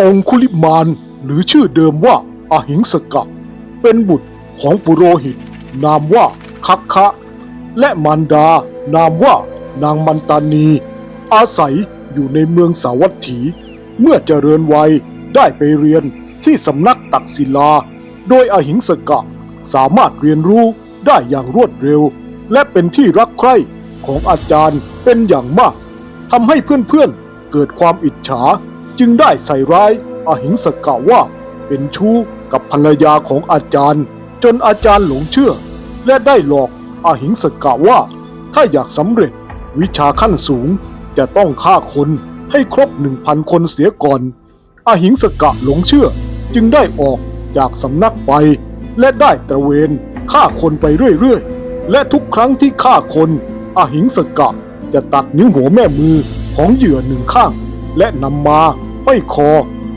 องคุลิมานหรือชื่อเดิมว่าอาหิงสกะ เป็นบุตรของปุโรหิต นามว่าคักคะ และมารดา นามว่านางมันตานี อาศัยอยู่ในเมืองสาวัตถี เมื่อเจริญวัยได้ไปเรียนที่สำนักตักศิลา โดยอหิงสกะสามารถเรียนรู้ได้อย่างรวดเร็ว และเป็นที่รักใคร่ของอาจารย์เป็นอย่างมากทำให้เพื่อนๆเกิดความอิจฉา จึงได้ใส่ร้ายอหิงสกะว่าเป็นชู้กับภรรยาของอาจารย์ จนอาจารย์หลงเชื่อ และได้หลอกอหิงสกะว่า ถ้าอยากสำเร็จวิชาขั้นสูงจะต้องฆ่าคนให้ครบหนึ่งพันคนเสียก่อนอหิงสกะหลงเชื่อจึงได้ออกจากสำนักไป และได้ตระเวนฆ่าคนไปเรื่อยๆ และทุกครั้งที่ฆ่าคนอหิงสกะจะตัดนิ้วหัวแม่มือของเหยื่อหนึ่งข้าง และนำมาห้อยคอ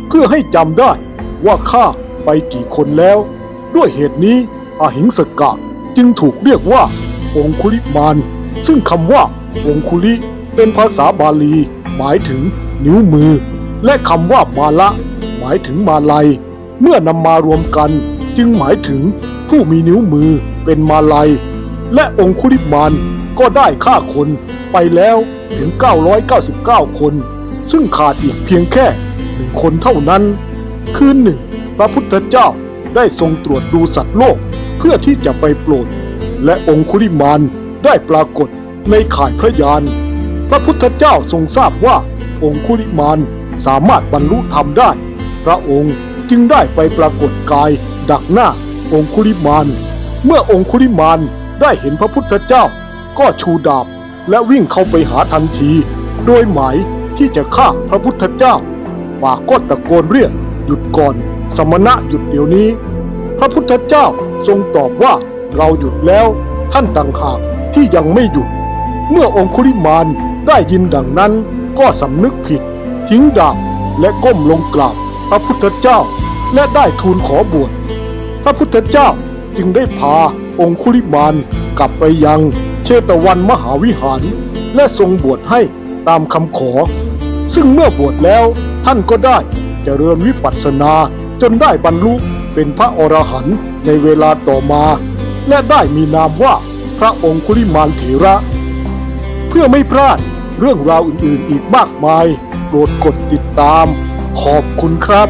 เพื่อให้จำได้ว่าฆ่าไปกี่คนแล้ว ด้วยเหตุนี้อหิงสกะจึงถูกเรียกว่า องคุลิมานซึ่งคำว่า องคุลิ เป็นภาษาบาลี หมายถึงนิ้วมือ และคำว่ามาละ หมายถึงมาลัย เมื่อนำมารวมกัน จึงหมายถึงผู้มีนิ้วมือเป็นมาลัย และองคุลิมานก็ได้ฆ่าคนไปแล้วถึง 999 คน ซึ่งขาดอีกเพียงแค่หนึ่งคนเท่านั้น คืนหนึ่งพระพุทธเจ้าได้ทรงตรวจดูสัตว์โลกเพื่อที่จะไปโปรด และองคุลิมานได้ปรากฏในข่ายพระยาน พระพุทธเจ้าทรงทราบว่าองคุลิมานสามารถบรรลุธรรมได้ พระองค์จึงได้ไปปรากฏกาย ดักหน้าองคุลิมาน เมื่อองคุลิมานได้เห็นพระพุทธเจ้า ก็ชูดาบและวิ่งเข้าไปหาทันที โดยหมาย ที่จะฆ่าพระพุทธเจ้าปากก็ตะโกนเรียกหยุดก่อน สมณะหยุดเดี๋ยวนี้ พระพุทธเจ้าทรงตอบว่าเราหยุดแล้ว ท่านต่างหากที่ยังไม่หยุด เมื่อองคุลิมานได้ยินดังนั้นก็สำนึกผิด ทิ้งดาบและก้มลงกราบพระพุทธเจ้าและได้ทูลขอบวชพระพุทธเจ้าจึงได้พาองคุลิมานกลับไปยังเชตวันมหาวิหาร และทรงบวชให้ ตามคำขอ ซึ่งเมื่อบวชแล้วท่านก็ได้จเจริญวิปัสสนาจนได้บรรลุเป็นพระอรหันต์ในเวลาต่อมา และได้มีนามว่าพระองคุลิมานเถระ เพื่อไม่พลาดเรื่องราวอื่นๆอีกมากมาย โปรดกดติดตาม ขอบคุณครับ